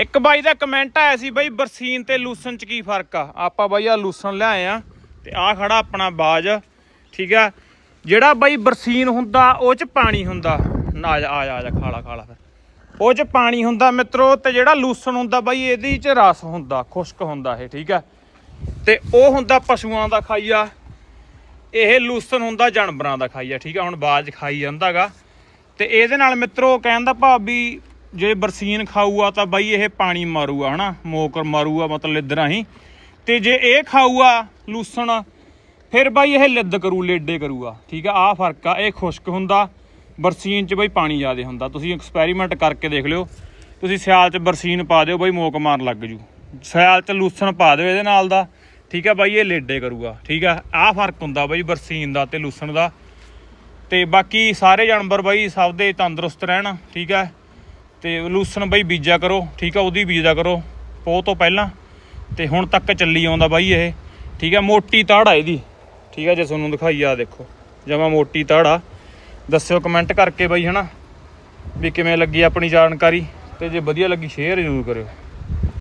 ਇੱਕ ਬਾਈ ਦਾ ਕਮੈਂਟ ਆਇਆ ਸੀ ਬਾਈ ਬਰਸੀਨ ਤੇ ਲੂਸਨ ਚ ਕੀ ਫ਼ਰਕ ਆ? ਆਪਾਂ ਬਾਈ ਆ ਲੂਸਨ ਲਿਆਏ ਆ ਤੇ ਆ ਖੜਾ ਆਪਣਾ ਬਾਜ, ਠੀਕ ਆ? ਜਿਹੜਾ ਬਾਈ ਬਰਸੀਨ ਹੁੰਦਾ, ਉਹ ਚ ਪਾਣੀ ਹੁੰਦਾ। ਨਾ, ਆ ਜਾ, ਆ ਆ ਖਾਲਾ ਖਾਲਾ ਫਿਰ। ਉਹ ਚ ਪਾਣੀ ਹੁੰਦਾ ਮਿੱਤਰੋ ਤੇ ਜਿਹੜਾ ਲੂਸਨ ਹੁੰਦਾ ਬਾਈ ਇਹਦੇ ਚ ਰਸ ਹੁੰਦਾ, ਖੁਸ਼ਕ ਹੁੰਦਾ ਇਹ, ਠੀਕ ਆ? ਤੇ ਉਹ ਹੁੰਦਾ ਪਸ਼ੂਆਂ ਦਾ ਖਾਈਆ। ਇਹ ਲੂਸਨ ਹੁੰਦਾ ਜਾਨਵਰਾਂ ਦਾ ਖਾਈਆ, ਠੀਕ ਆ? ਹੁਣ ਬਾਜ ਖਾਈ ਜਾਂਦਾਗਾ ਤੇ ਇਹਦੇ ਨਾਲ ਮਿੱਤਰੋ ਕਹਿਣ ਦਾ ਭਾਵ ਵੀ ਜੇ ਬਰਸੀਨ ਖਾਊਗਾ ਤਾਂ ਬਾਈ ਇਹ ਪਾਣੀ ਮਾਰੂਗਾ, ਹਨਾ? ਮੋਕਰ ਮਾਰੂਗਾ ਮਤਲਬ ਲਿੱਦ ਰਾਹੀਂ ਤੇ ਜੇ ਇਹ ਖਾਊਗਾ ਲੂਸਣ, ਫਿਰ ਬਾਈ ਇਹ ਲਿੱਦ ਕਰੂ, ਲੇਡੇ ਕਰੂਗਾ। ਠੀਕ ਆ, ਆਹ ਫ਼ਰਕ ਆ, ਇਹ ਖੁਸ਼ਕ ਹੁੰਦਾ। ਬਰਸੀਨ 'ਚ ਬਾਈ ਪਾਣੀ ਜ਼ਿਆਦਾ ਹੁੰਦਾ। ਤੁਸੀਂ ਐਕਸਪੈਰੀਮੈਂਟ ਕਰਕੇ ਦੇਖ ਲਿਓ। ਤੁਸੀਂ ਸਿਆਲ 'ਚ ਬਰਸੀਨ ਪਾ ਦਿਓ, ਬਾਈ ਮੋਕ ਮਾਰਨ ਲੱਗ ਜੂ। ਸਿਆਲ 'ਚ ਲੂਸਣ ਪਾ ਦਿਓ ਇਹਦੇ ਨਾਲ ਦਾ। ਠੀਕ ਆ, ਬਾਈ ਇਹ ਲੇਡੇ ਕਰੂਗਾ। ਠੀਕ ਆ, ਆਹ ਫ਼ਰਕ ਹੁੰਦਾ ਬਾਈ ਬਰਸੀਨ ਦਾ ਤੇ ਲੂਸਣ ਦਾ। ਤੇ ਬਾਕੀ ਸਾਰੇ ਜਾਨਵਰ ਬਾਈ ਸਭ ਦੇ ਤੰਦਰੁਸਤ ਰਹਿਣ। ਠੀਕ ਆ ਤੇ ਲੂਸਣ ਬਾਈ ਬੀਜਿਆ ਕਰੋ, ਠੀਕ ਆ, ਉਹਦੀ ਬੀਜਦਾ ਕਰੋ ਪੋ ਤੋਂ ਪਹਿਲਾਂ। ਤੇ ਹੁਣ ਤੱਕ ਚੱਲੀ ਆਉਂਦਾ ਬਾਈ ਇਹ, ਠੀਕ ਆ, ਮੋਟੀ ਤਾੜ ਆ ਇਹਦੀ। ਠੀਕ ਆ, ਜੇ ਤੁਹਾਨੂੰ ਦਿਖਾਈ ਆ ਦੇਖੋ, ਜਮਾ ਮੋਟੀ ਤਾੜ ਆ। ਦੱਸਿਓ ਕਮੈਂਟ ਕਰਕੇ ਬਾਈ, ਹਨਾ, ਵੀ ਕਿਵੇਂ ਲੱਗੀ ਆਪਣੀ ਜਾਣਕਾਰੀ। ਤੇ ਜੇ ਵਧੀਆ ਲੱਗੀ ਸ਼ੇਅਰ ਜ਼ਰੂਰ ਕਰਿਓ।